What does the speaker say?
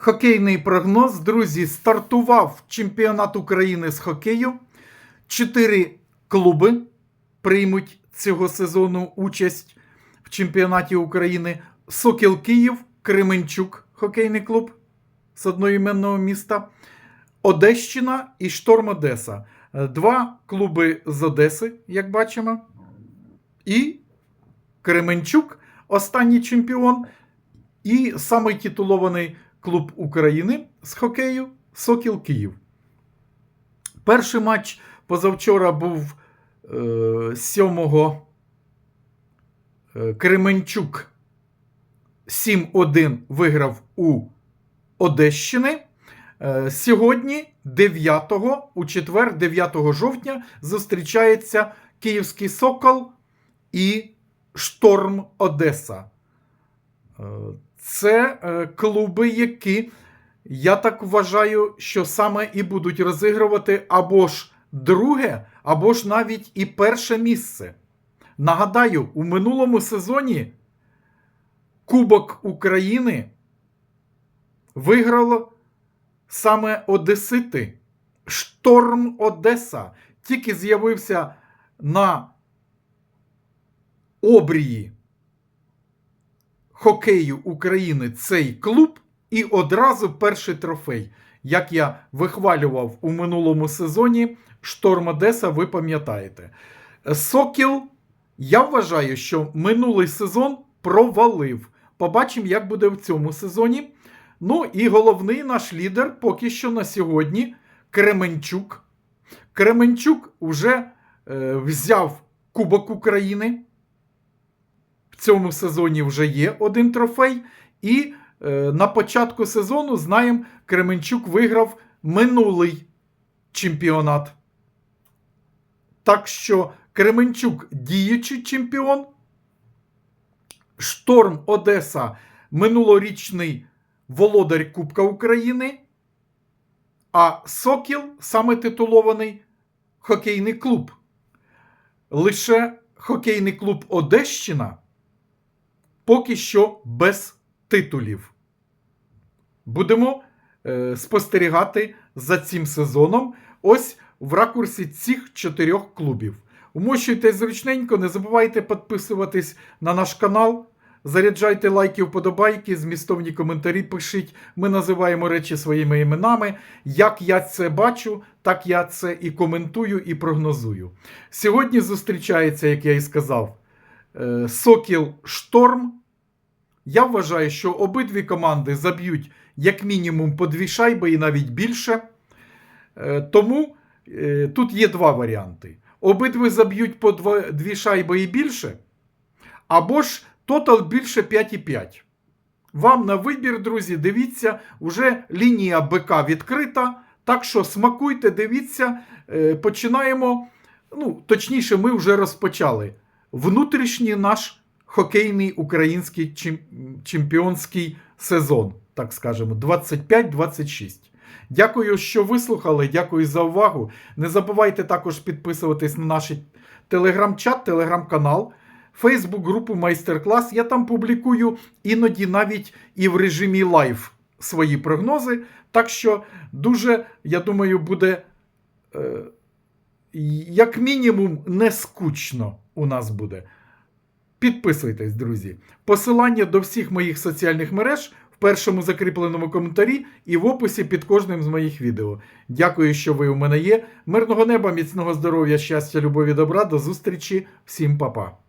Хокейний прогноз, друзі, стартував чемпіонат України з хокею. Чотири клуби приймуть цього сезону участь в чемпіонаті України. Сокіл Київ, Кременчук, хокейний клуб з одноіменного міста, Одещина і Шторм Одеса. Два клуби з Одеси, як бачимо. І Кременчук, останній чемпіон, і самий титулований клуб України з хокею Сокіл Київ. Перший матч позавчора був е, 7 е, Кременчук 7-1 виграв у Одещини. Е, Сьогодні, 9-го, у четвер, 9 жовтня, зустрічається Київський Сокол і Шторм Одеса. Це е, клуби, які, я так вважаю, що саме і будуть розігрувати або ж друге, або ж навіть і перше місце. Нагадаю, у минулому сезоні Кубок України виграло саме Одесити. Шторм Одеса тільки з'явився на обрії хокею України цей клуб і одразу перший трофей. Як я вихвалював у минулому сезоні, Шторм Одеса, ви пам'ятаєте. Сокіл, я вважаю, що минулий сезон провалив. Побачимо, як буде в цьому сезоні. Ну і головний наш лідер поки що на сьогодні Кременчук. Кременчук вже е, взяв Кубок України. В цьому сезоні вже є один трофей. І е, на початку сезону, знаємо, Кременчук виграв минулий чемпіонат. Так що Кременчук діючий чемпіон. Шторм Одеса минулорічний володар Кубка України. А Сокіл саме титулований хокейний клуб. Лише хокейний клуб Одещина поки що без титулів. Будемо е, спостерігати за цим сезоном. Ось в ракурсі цих чотирьох клубів. Умощуйте зручненько, не забувайте підписуватись на наш канал. Заряджайте лайки, вподобайки, змістовні коментарі пишіть. Ми називаємо речі своїми іменами. Як я це бачу, так я це і коментую, і прогнозую. Сьогодні зустрічається, як я і сказав, Сокіл Шторм. Я вважаю, що обидві команди заб'ють як мінімум по дві шайби і навіть більше. Е, Тому е, тут є два варіанти. Обидві заб'ють по дві шайби і більше, або ж тотал більше 5,5. Вам на вибір, друзі, дивіться, вже лінія БК відкрита. Так що смакуйте, дивіться, е, починаємо. Ну, точніше, ми вже розпочали внутрішній наш хокейний український чемпіонський сезон, так скажемо, 25-26. Дякую, що вислухали. Дякую за увагу. Не забувайте також підписуватись на наш телеграм-чат, телеграм-канал, Фейсбук-групу Майстер-клас. Я там публікую іноді навіть і в режимі лайв свої прогнози. Так що дуже, я думаю, буде. Е, як мінімум, не скучно у нас буде. Підписуйтесь, друзі. Посилання до всіх моїх соціальних мереж в першому закріпленому коментарі і в описі під кожним з моїх відео. Дякую, що ви у мене є. Мирного неба, міцного здоров'я, щастя, любові, добра. До зустрічі. Всім па-па.